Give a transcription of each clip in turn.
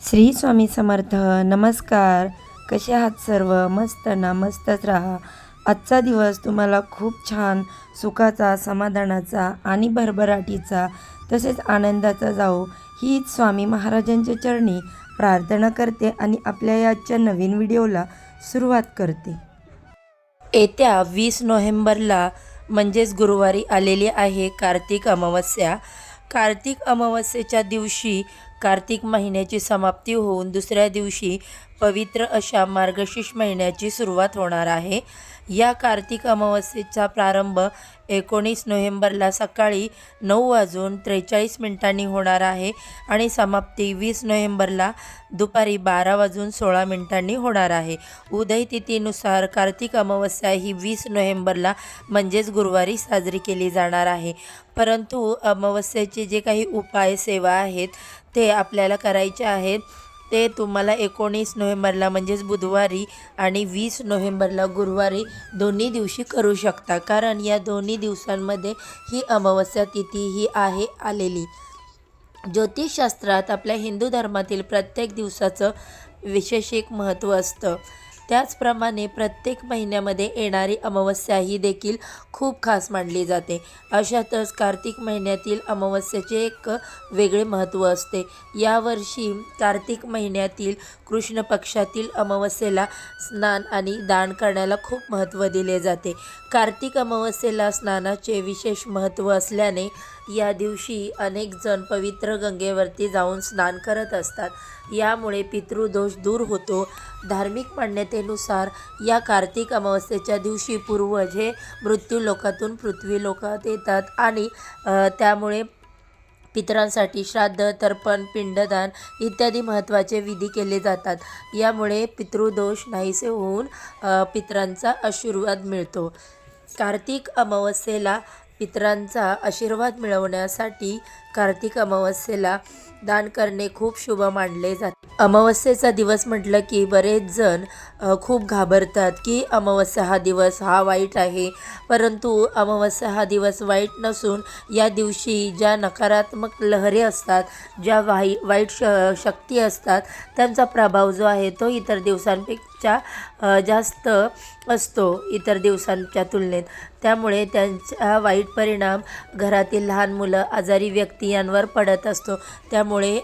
श्री स्वामी समर्थ नमस्कार. कसे आहात सर्व? मस्त ना मस्तच राहा. आजचा दिवस तुम्हाला खूप छान सुखाचा समाधानाचा आणि भरभराटीचा तसेच आनंदाचा जाओ हीच स्वामी महाराजांच्या चरणी प्रार्थना करते आणि आपल्या या आजच्या नवीन व्हिडिओला सुरुवात करते. येत्या वीस नोव्हेंबरला म्हणजेच गुरुवारी आलेली आहे कार्तिक अमावस्या. कार्तिक अमावस्येच्या दिवशी कार्तिक महिन्याची समाप्ती होऊन दुसऱ्या दिवशी पवित्र अशा मार्गशीर्ष महिन्याची सुरुवात होणार आहे. या कार्तिक अमावस्येचा प्रारंभ एकोणीस नोव्हेंबरला सकाळी नऊ वाजून त्रेचाळीस मिनिटांनी होणार आहे आणि समाप्ती वीस नोव्हेंबरला दुपारी बारा वाजून सोळा मिनिटांनी होणार आहे. उदय तिथीनुसार कार्तिक अमावस्या ही वीस नोव्हेंबरला म्हणजेच गुरुवारी साजरी केली जाणार आहे. परंतु अमावस्येचे जे काही उपाय सेवा आहेत ते आपल्याला करायचे आहेत. ते तुम्हाला एकोणीस नोव्हेंबरला म्हणजेच बुधवारी आणि वीस नोव्हेंबरला गुरुवारी दोन्ही दिवशी करू शकता. कारण या दोन्ही दिवसांमध्ये ही अमावस्या तिथी ही आहे आलेली. ज्योतिषशास्त्रात आपल्या हिंदू धर्मातील प्रत्येक दिवसाचं विशेष एक महत्त्व असतं. त्याचप्रमाणे प्रत्येक महिन्यामध्ये येणारी अमावस्या ही देखील खूप खास मानली जाते. अशातच कार्तिक महिन्यातील अमावस्याचे एक वेगळे महत्त्व असते. यावर्षी कार्तिक महिन्यातील कृष्ण पक्षातील अमावस्येला स्नान आणि दान करण्याला खूप महत्त्व दिले जाते. कार्तिक अमावस्येला स्नानाचे विशेष महत्त्व असल्याने या दिवशी अनेक जण पवित्र गंगेवरती जाऊन स्नान करत असतात. यामुळे पितृदोष दूर होतो. धार्मिक मान्यते मान्यतेनुसार या कार्तिक अमावस्येच्या दिवशी पूर्वज हे मृत्यू लोकातून पृथ्वी लोकात येतात आणि त्यामुळे पितरांसाठी श्राद्ध तर्पण पिंडदान इत्यादी महत्त्वाचे विधी केले जातात. यामुळे पितृदोष नाहीसे होऊन पितरांचा आशीर्वाद मिळतो. कार्तिक अमावस्येला पितरांचा आशीर्वाद मिळवण्यासाठी कार्तिक अमावस्येला दान करणे खूप शुभ मानले जाते. अमावस्येचा दिवस म्हटलं की बरेच जण खूप घाबरतात की अमावस्या हा दिवस हा वाईट आहे. परंतु अमावस्या हा दिवस वाईट नसून या दिवशी ज्या नकारात्मक लहरी असतात ज्या वाई वाईट श शक्ती असतात त्यांचा प्रभाव जो आहे तो इतर दिवसांपेक्षा जास्त असतो इतर दिवसांच्या तुलनेत. त्यामुळे त्यांचा वाईट परिणाम घरातील लहान मुलं आजारी व्यक्ती यांवर पडत असतो. त्यामुळे त्यामुळे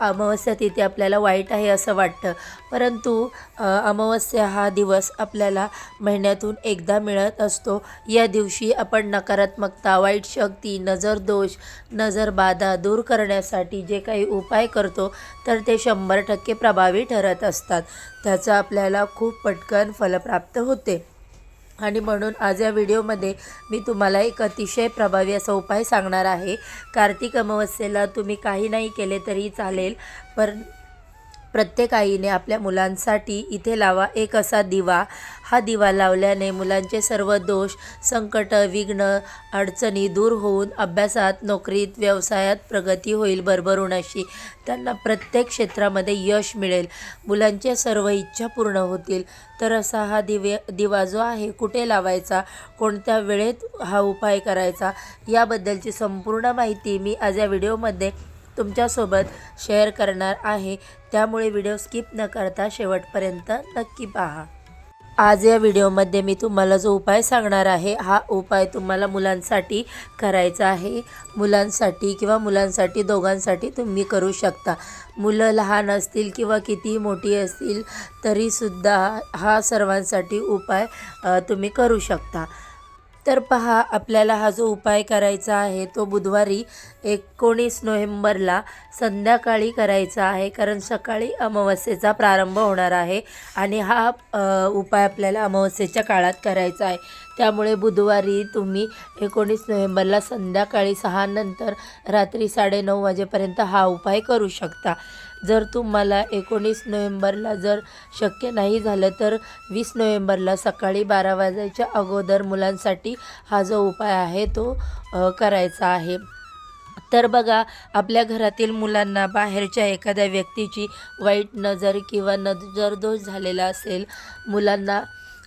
अमावस्या तिथे आपल्याला वाईट आहे असं वाटतं. परंतु अमावस्या हा दिवस आपल्याला महिन्यातून एकदा मिळत असतो. या दिवशी आपण नकारात्मकता वाईट शक्ती नजर दोष नजर बाधा दूर करण्यासाठी जे काही उपाय करतो तर ते शंभर टक्के प्रभावी ठरत असतात. त्याचा आपल्याला खूप पटकन फलप्राप्त होते. आणि म्हणून आज या व्हिडिओमध्ये मी तुम्हाला एक अतिशय प्रभावी असा उपाय सांगणार आहे. कार्तिक अमावस्येला तुम्ही काही नाही केले तरी चालेल पण प्रत्येक आईने आपल्या मुलांसाठी इथे लावा एक असा दिवा. हा दिवा लावल्याने मुलांचे सर्व दोष संकट विघ्न अडचणी दूर होऊन अभ्यासात नोकरीत व्यवसायात प्रगती होईल भरभरून अशी. त्यांना प्रत्येक क्षेत्रामध्ये यश मिळेल. मुलांच्या सर्व इच्छा पूर्ण होतील. तर असा हा दिवे दिवा जो आहे कुठे लावायचा? कोणत्या वेळेत हा उपाय करायचा? याबद्दलची संपूर्ण माहिती मी आज या व्हिडिओमध्ये तुमच्यासोबत शेअर करणार आहे. त्यामुळे व्हिडिओ स्किप न करता शेवटपर्यंत नक्की पहा. आज या व्हिडिओमध्ये मी तुम्हाला जो उपाय सांगणार आहे हा उपाय तुम्हाला मुलांसाठी करायचा आहे. मुलांसाठी किंवा मुलांसाठी दोघांसाठी तुम्ही करू शकता. मुलं लहान असतील किंवा कितीही मोठी असतील तरीसुद्धा हा सर्वांसाठी उपाय तुम्ही करू शकता. तर पहा आपल्याला हा जो उपाय करायचा आहे तो बुधवारी एकोणीस नोव्हेंबरला संध्याकाळी करायचा आहे कारण सकाळी अमावस्येचा प्रारंभ होणार आहे आणि हा उपाय आपल्याला अमावस्येच्या काळात करायचा आहे. त्यामुळे बुधवारी तुम्ही एकोणीस नोव्हेंबरला संध्याकाळी सहा नंतर रात्री साडेनऊ वाजेपर्यंत हा उपाय करू शकता. जर तुम्हाला एकोणीस नोव्हेंबरला जर शक्य नाही झालं तर वीस नोव्हेंबरला सकाळी बारा वाजायच्या अगोदर मुलांसाठी हा जो उपाय आहे तो करायचा आहे. तर बघा आपल्या घरातील मुलांना बाहेरच्या एखाद्या व्यक्तीची वाईट नजर किंवा नजरदोष झालेला असेल मुलांना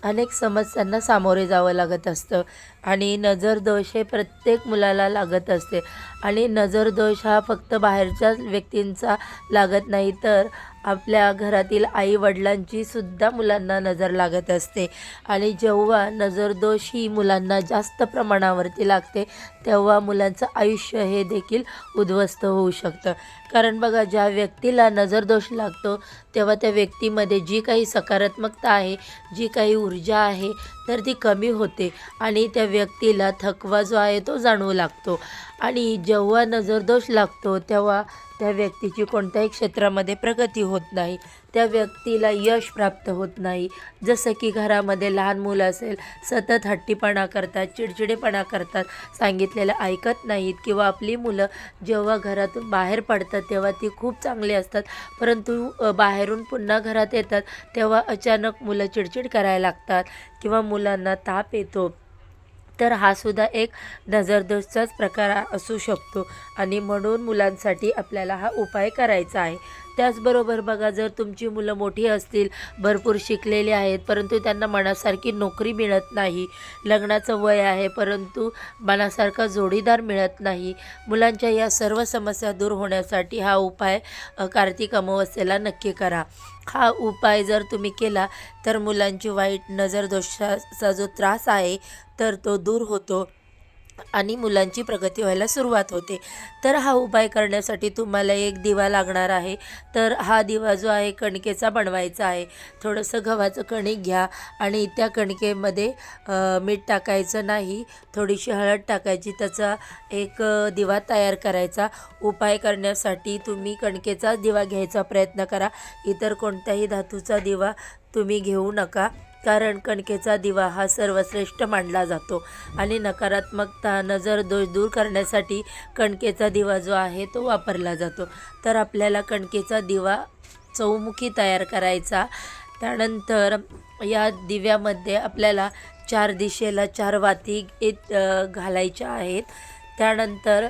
अनेक समस्यांना सामोरे जावं लागत असतं. आणि नजरदोष हे प्रत्येक मुलाला लागत असते. आणि नजरदोष हा फक्त बाहेरच्या व्यक्तींचा लागत नाही तर आपल्या घरातील आई वडिलांची सुद्धा मुलांना नजर लागत असते. आणि जेव्हा नजरदोष ही मुलांना जास्त प्रमाणावरती लागते तेव्हा मुलांचं आयुष्य हे देखील उद्ध्वस्त होऊ शकतं. कारण बघा ज्या व्यक्तीला नजरदोष लागतो तेव्हा त्या व्यक्तीमध्ये जी काही सकारात्मकता आहे जी काही ऊर्जा आहे तर ती कमी होते. आणि त्या व्यक्तीला थकवा जो आहे तो जाणवू लागतो. आणि जेव्हा नजरदोष लागतो तेव्हा त्या व्यक्तीची कोणत्याही क्षेत्रामध्ये प्रगती होत नाही. त्या व्यक्तीला यश प्राप्त होत नाही. जसं की घरामध्ये लहान मुलं असेल सतत हट्टीपणा करतात चिडचिडेपणा करतात. सांगितलेलं ऐकत नाहीत किंवा आपली मुलं जेव्हा घरातून बाहेर पडतात तेव्हा ती खूप चांगली असतात. परंतु बाहेरून पुन्हा घरात येतात तेव्हा अचानक मुलं चिडचिड करायला लागतात किंवा मुलांना ताप येतो. तर हा सुद्धा एक नजरदोषचाच प्रकार असू शकतो. आणि म्हणून मुलांसाठी आपल्याला हा उपाय करायचा आहे. त्याचबरोबर बघा जर तुमची मुलं मोठी असतील भरपूर शिकलेली आहेत परंतु त्यांना मनासारखी नोकरी मिळत नाही लग्नाचं वय आहे परंतु मनासारखा जोडीदार मिळत नाही मुलांच्या या सर्व समस्या दूर होण्यासाठी हा उपाय कार्तिक अमावस्येला नक्की करा. हा उपाय जर तुम्ही केला तर मुलांची वाईट नजरदोषाचा जो त्रास आहे तर तो दूर होतो. आणि मुलांची प्रगती व्हायला सुरुवात होते. तर हा उपाय करण्यासाठी तुम्हाला एक दिवा लागणार आहे. तर हा दिवा जो आहे कणकेचा बनवायचा आहे. थोडंसं गव्हाचं कणिक घ्या आणि त्या कणकेमध्ये मीठ टाकायचं नाही. थोडीशी हळद टाकायची. त्याचा एक दिवा तयार करायचा. उपाय करण्यासाठी तुम्ही कणकेचा दिवा घ्यायचा प्रयत्न करा. इतर कोणत्याही धातूचा दिवा तुम्ही घेऊ नका. कारण कणकेचा दिवा हा सर्वश्रेष्ठ मानला जातो आणि नकारात्मकता नजर दोष दूर करण्यासाठी कणकेचा दिवा जो आहे तो वापरला जातो. तर आपल्याला कणकेचा दिवा चौमुखी तयार करायचा. त्यानंतर या दिव्यामध्ये आपल्याला चार दिशेला चार वाती येत घालायच्या आहेत. त्यानंतर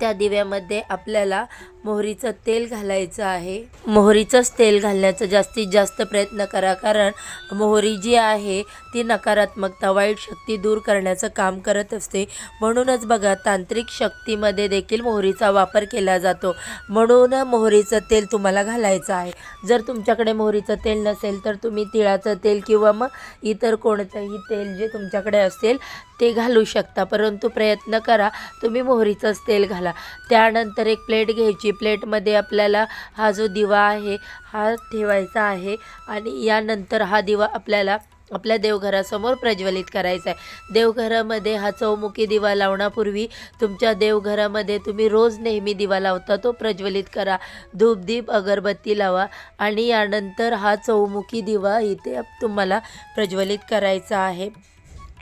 त्या दिव्यामध्ये आपल्याला मोहरीचं तेल घालायचं आहे. मोहरीचंच तेल घालण्याचा जास्तीत जास्त प्रयत्न करा कारण मोहरी जी आहे ती नकारात्मकता वाईट शक्ती दूर करण्याचं काम करत असते. म्हणूनच बघा तांत्रिक शक्तीमध्ये देखील मोहरीचा वापर केला जातो. म्हणून मोहरीचं तेल तुम्हाला घालायचं आहे. जर तुमच्याकडे मोहरीचं तेल नसेल तर तुम्ही तिळाचं तेल किंवा मग इतर कोणतंही तेल जे तुमच्याकडे असेल ते घालू शकता. परंतु प्रयत्न करा तुम्ही मोहरीचंच तेल घाला. त्यानंतर एक प्लेट घ्यायची. प्लेटमध्ये आपल्याला हा जो दिवा आहे हा ठेवायचा आहे आणि यानंतर हा दिवा आपल्याला आपल्या देवघरासमोर प्रज्वलित करायचा आहे. देवघरामध्ये हा चौमुखी दिवा लावण्यापूर्वी तुमच्या देवघरामध्ये तुम्ही रोज नेहमी दिवा लावता तो प्रज्वलित करा. धूपदीप अगरबत्ती लावा आणि यानंतर हा चौमुखी दिवा इथे तुम्हाला प्रज्वलित करायचा आहे.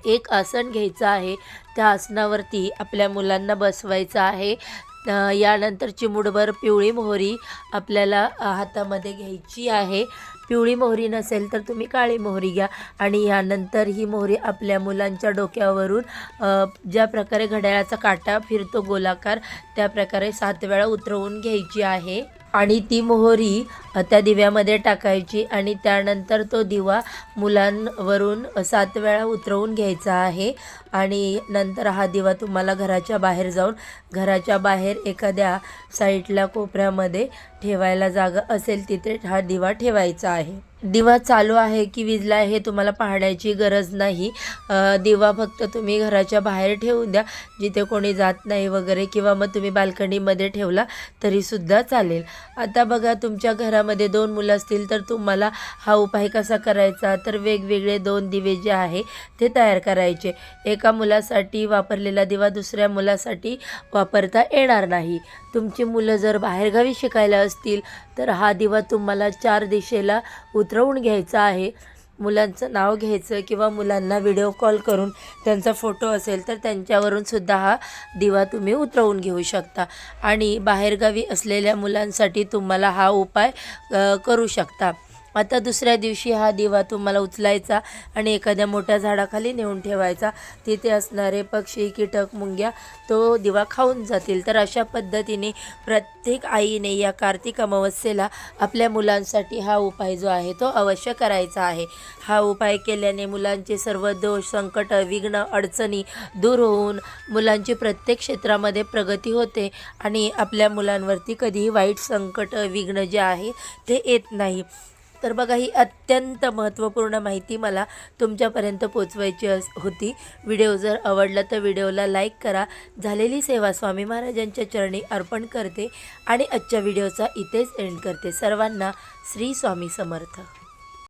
एक आसन घ्यायचं आहे. त्या आसनावरती आपल्या मुलांना बसवायचं आहे. यानंतर चिमुडभर पिवळी मोहरी आपल्याला हातामध्ये घ्यायची आहे. पिवळी मोहरी नसेल तर तुम्ही काळी मोहरी घ्या. आणि यानंतर ही मोहरी आपल्या मुलांच्या डोक्यावरून ज्या प्रकारे घड्याळाचा काटा फिरतो गोलाकार त्या प्रकारे सात वेळा उतरवून घ्यायची आहे. आणि ती मोहरी त्या दिव्यामध्ये टाकायची आणि त्यानंतर तो दिवा मुलांवरून सात वेळा उतरवून घ्यायचा आहे. आणि नंतर हा दिवा तुम्हाला घराच्या बाहेर जाऊन घराच्या बाहेर एखाद्या साईडला कोपऱ्यामध्ये ठेवायला जागा असेल तिथे हा दिवा ठेवायचा आहे. दिवा चालू आहे की विजला आहे हे तुम्हाला पाहण्याची गरज नाही. दिवा फक्त तुम्ही घराच्या बाहेर ठेवून द्या. जिथे कोणी जात नाही वगैरे किंवा मग तुम्ही बाल्कनीमध्ये ठेवला तरीसुद्धा चालेल. आता बघा तुमच्या घरामध्ये दोन मुलं असतील तर तुम्हाला हा उपाय कसा करायचा? तर वेगवेगळे दोन दिवे जे आहे ते तयार करायचे. एका मुलासाठी वापरलेला दिवा दुसऱ्या मुलासाठी वापरता येणार नाही. तुमची मुलं जर बाहेरगावी शिकायला असतील तर हा दिवा तुम्हाला चार दिशेला उतरवून घ्यायचा आहे. मुलांचं नाव घ्यायचं किंवा मुलांना व्हिडिओ कॉल करून त्यांचा फोटो असेल तर त्यांच्यावरून सुद्धा हा दिवा तुम्ही उतरवून घेऊ शकता. आणि बाहेरगावी असलेल्या मुलांसाठी तुम्हाला हा उपाय करू शकता. आता दुसऱ्या दिवशी हा दिवा तुम्हाला उचलायचा आणि एखाद्या मोठ्या झाडाखाली नेऊन ठेवायचा. तिथे असणारे पक्षी कीटक मुंग्या तो दिवा खाऊन जातील. तर अशा पद्धतीने प्रत्येक आईने या कार्तिक अमावस्येला आपल्या मुलांसाठी हा उपाय जो आहे तो अवश्य करायचा आहे. हा उपाय केल्याने मुलांचे सर्व दोष संकट विघ्न अडचणी दूर होऊन मुलांची प्रत्येक क्षेत्रामध्ये प्रगती होते आणि आपल्या मुलांवरती कधीही वाईट संकट विघ्न जे आहे ते येत नाही. तर बघा ही अत्यंत महत्त्वपूर्ण माहिती मला तुमच्यापर्यंत पोचवायची अस होती. व्हिडिओ जर आवडला तर व्हिडिओला लाईक करा. झालेली सेवा स्वामी महाराजांच्या चरणी अर्पण करते आणि आजच्या व्हिडिओचा इथेच एंड करते. सर्वांना श्री स्वामी समर्थ.